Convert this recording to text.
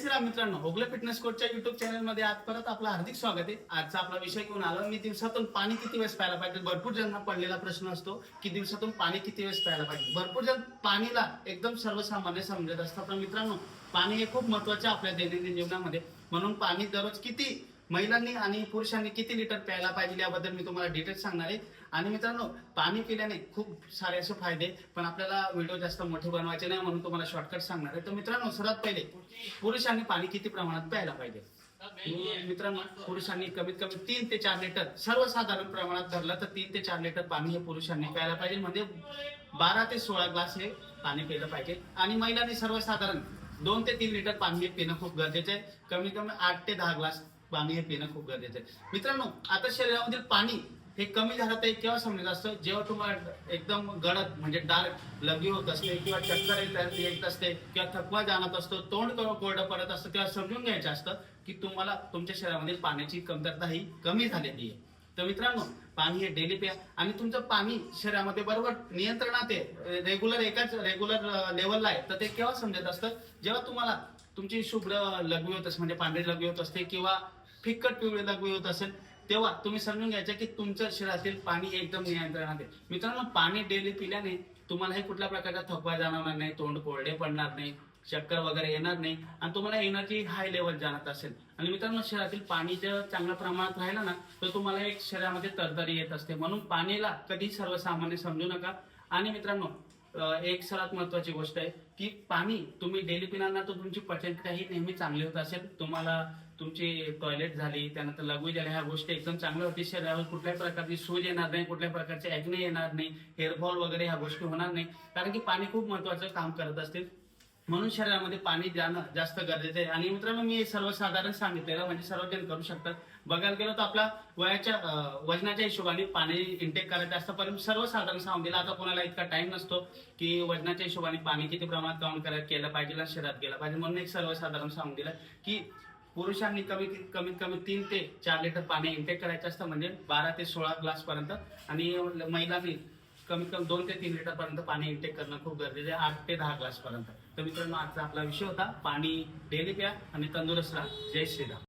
श्रीराम मित्रांनो होगले फिटनेस कोचच्या युट्यूब चॅनलमध्ये आज परत आपलं हार्दिक स्वागत आहे. आजचा आपला विषय घेऊन आलो. मी दिवसातून पाणी किती वेळेस प्यायला पाहिजे? भरपूर जणांना पडलेला प्रश्न असतो की दिवसातून पाणी किती वेळेस प्यायला पाहिजे? भरपूर जण पाणीला एकदम सर्वसामान्य समजत असतात. पण मित्रांनो पाणी हे खूप महत्त्वाचे आपल्या दैनंदिन जीवनामध्ये. म्हणून पाणी दररोज किती महिलांनी आणि पुरुषांनी किती लिटर प्यायला पाहिजे याबद्दल मी तुम्हाला डिटेल्स सांगणार आहे. आणि मित्रांनो पाणी पिल्याने खूप सारे असे फायदे पण आपल्याला व्हिडिओ जास्त मोठे बनवायचे नाही म्हणून तुम्हाला शॉर्टकट सांगणार आहे. तर मित्रांनो सर्वात पहिले पुरुषांनी पाणी किती प्रमाणात प्यायला पाहिजे? मित्रांनो पुरुषांनी कमीत कमी तीन ते चार लिटर सर्वसाधारण प्रमाणात धरलं तर तीन ते चार लिटर पाणी हे पुरुषांनी प्यायला पाहिजे. म्हणजे बारा ते सोळा ग्लास हे पाणी प्यायलं पाहिजे. आणि महिलांनी सर्वसाधारण दोन ते तीन लिटर पाणी हे पिणं खूप गरजेचं आहे. कमीत कमी आठ ते दहा ग्लास पाणी हे पिणं खूप गरजेचं आहे. मित्रांनो आता शरीरामधील पाणी हे कमी झालं तर केव्हा समजत असतं जेव्हा तुम्हाला एकदम गडद म्हणजे डार्क लघवी होत असते किंवा चक्कर येत येत असते किंवा थकवा जाणत असतो तोंड करून कोरडं पडत असतं तेव्हा समजून घ्यायचं असतं की तुम्हाला तुमच्या शरीरामध्ये पाण्याची कमतरता ही कमी झालेली आहे. तर मित्रांनो पाणी हे डेली प्या आणि तुमचं पाणी शरीरामध्ये बरोबर नियंत्रणात आहे. रेग्युलर एकाच रेग्युलर लेवलला आहे. तर ते केव्हा समजत असतं? जेव्हा तुम्हाला तुमची शुभ्र लघवी होत असते म्हणजे पांढरी लघवी होत असते किंवा फिक्कट पिवळी लघवी होत असेल तेव्हा तुम्ही समजून घ्यायचं की तुमच्या शरीरातील पाणी एकदम नियंत्रणात आहे. मित्रांनो पाणी डेली पिल्याने तुम्हाला हे कुठल्या प्रकारचा थकवा जाणवणार नाही तोंड कोरडे पडणार नाही चक्कर वगैरे येणार नाही आणि तुम्हाला एनर्जी हाय लेवल जाणत असेल. आणि मित्रांनो शरीरातील पाणी जर चांगल्या प्रमाणात राहिलं ना तर तुम्हाला एक शरीरामध्ये तरतरी येत असते. म्हणून पाणीला कधी सर्वसामान्य समजू नका. आणि मित्रांनो एक सर्वात महत्वाची गोष्ट आहे की पाणी तुम्ही डेली पिणार ना तर तुमची पचनक्रियाही नेहमी चांगली होत असेल. तुम्हाला तुमची टॉयलेट झाली त्यानंतर लघवी झाल्या ह्या गोष्टी एकदम चांगल्या होती शरीरावर कुठल्याही प्रकारची सूज येणार नाही कुठल्याही प्रकारचे ऍग्ने येणार नाही. हेअरफॉल वगैरे ह्या गोष्टी होणार नाही. कारण की पाणी खूप महत्वाचं काम करत असते म्हणून शरीरामध्ये पाणी जाणं जास्त गरजेचं आहे. आणि मित्रांनो मी सर्वसाधारण सांगितलेलं म्हणजे सर्वजण करू शकतात. बघायला गेलो तर आपला वयाच्या वजनाच्या हिशोबाने पाणी इंटेक करायचं असतं. परंतु सर्वसाधारण सांगून दिलं आता कोणाला इतका टाइम नसतो की वजनाच्या हिशोबाने पाणी किती प्रमाणात काउंट करायला केलं पाहिजे शरीरात गेलं पाहिजे. म्हणून एक सर्वसाधारण सांगून दिलं की पुरुषांनी कमी कमीत कमी तीन ते चार लिटर पाणी इंटेक करायचं असतं म्हणजे बारा ते सोळा ग्लास पर्यंत. आणि महिलांनी कमीत कमी दोन ते तीन लिटर पर्यंत पाणी इंटेक करणं खूप गरजेचं आहे. आठ ते दहा ग्लास पर्यंत. तर मित्रांनो आजचा आपला विषय होता पाणी डेली प्या आणि तंदुरुस्त राहा. जय श्रीराम.